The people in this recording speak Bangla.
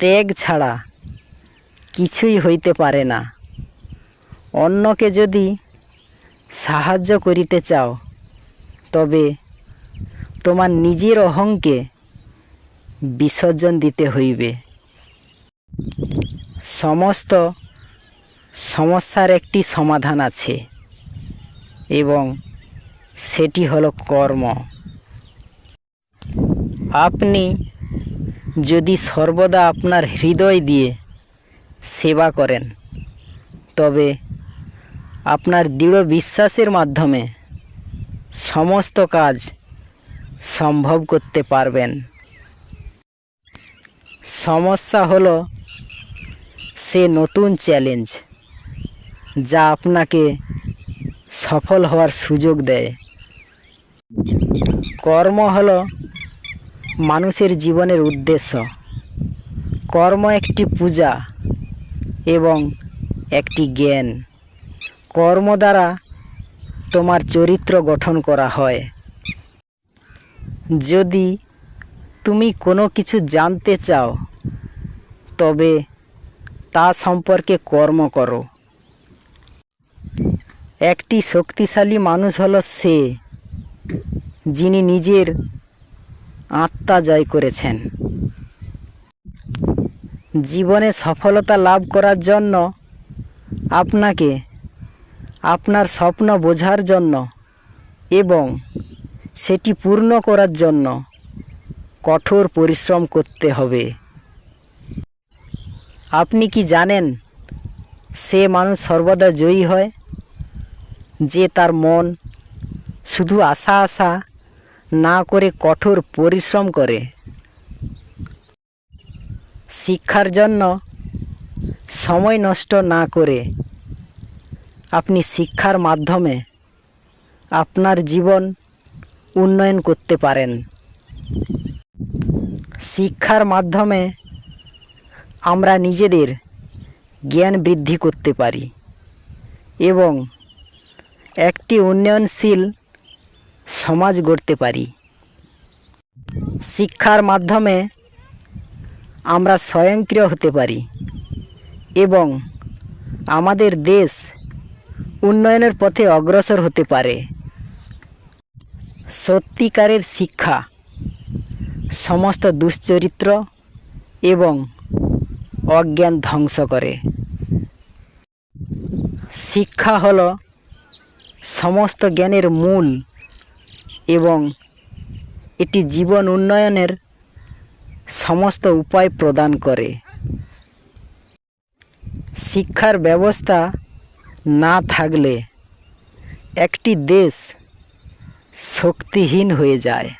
ত্যাগ ছাড়া কিছুই হইতে পারে না। অন্যকে যদি সাহায্য করিতে চাও, তবে তোমার নিজের অহংকে বিসর্জন দিতে হইবে। সমস্ত সমস্যার একটি সমাধান আছে এবং সেটি হলো কর্ম। আপনি যদি সর্বদা আপনার হৃদয় দিয়ে সেবা করেন, তবে আপনার দৃঢ় বিশ্বাসের মাধ্যমে সমস্ত কাজ সম্ভব করতে পারবেন। সমস্যা হলো সে নতুন চ্যালেঞ্জ যা আপনাকে সফল হওয়ার সুযোগ দেয়। কর্ম হলো মানুষের জীবনের উদ্দেশ্য। কর্ম একটি পূজা এবং একটি জ্ঞান। কর্ম দ্বারা তোমার চরিত্র গঠন করা হয়। যদি তুমি কোনো কিছু জানতে চাও, তবে তা সম্পর্কে কর্ম করো। একটি শক্তিশালী মানুষ হলো সে, যিনি নিজের আত্মা জয় করেছেন। জীবনে সফলতা লাভ করার জন্য আপনাকে আপনার স্বপ্ন বোঝার জন্য এবং সেটি পূর্ণ করার জন্য কঠোর পরিশ্রম করতে হবে। আপনি কি জানেন সে মানুষ সর্বদা জয়ী হয়? যে তার মন শুধু আশা আশা না করে কঠোর পরিশ্রম করে। শিক্ষার জন্য সময় নষ্ট না করে আপনি শিক্ষার মাধ্যমে আপনার জীবন উন্নয়ন করতে পারেন। শিক্ষার মাধ্যমে আমরা নিজেদের জ্ঞান বৃদ্ধি করতে পারি এবং একটি উন্নয়নশীল সমাজ গড়তে পারি। শিক্ষার মাধ্যমে আমরা স্বয়ংক্রিয় হতে পারি এবং আমাদের দেশ উন্নয়নের পথে অগ্রসর হতে পারে। সত্যিকারের শিক্ষা, সমস্ত দুশ্চরিত্র এবং অজ্ঞান ধ্বংস করে। শিক্ষা হলো সমস্ত জ্ঞানের মূল এবং এটি জীবন উন্নয়নের সমস্ত উপায় প্রদান করে। শিক্ষার ব্যবস্থা না থাকলে একটি দেশ শক্তিহীন হয়ে যায়।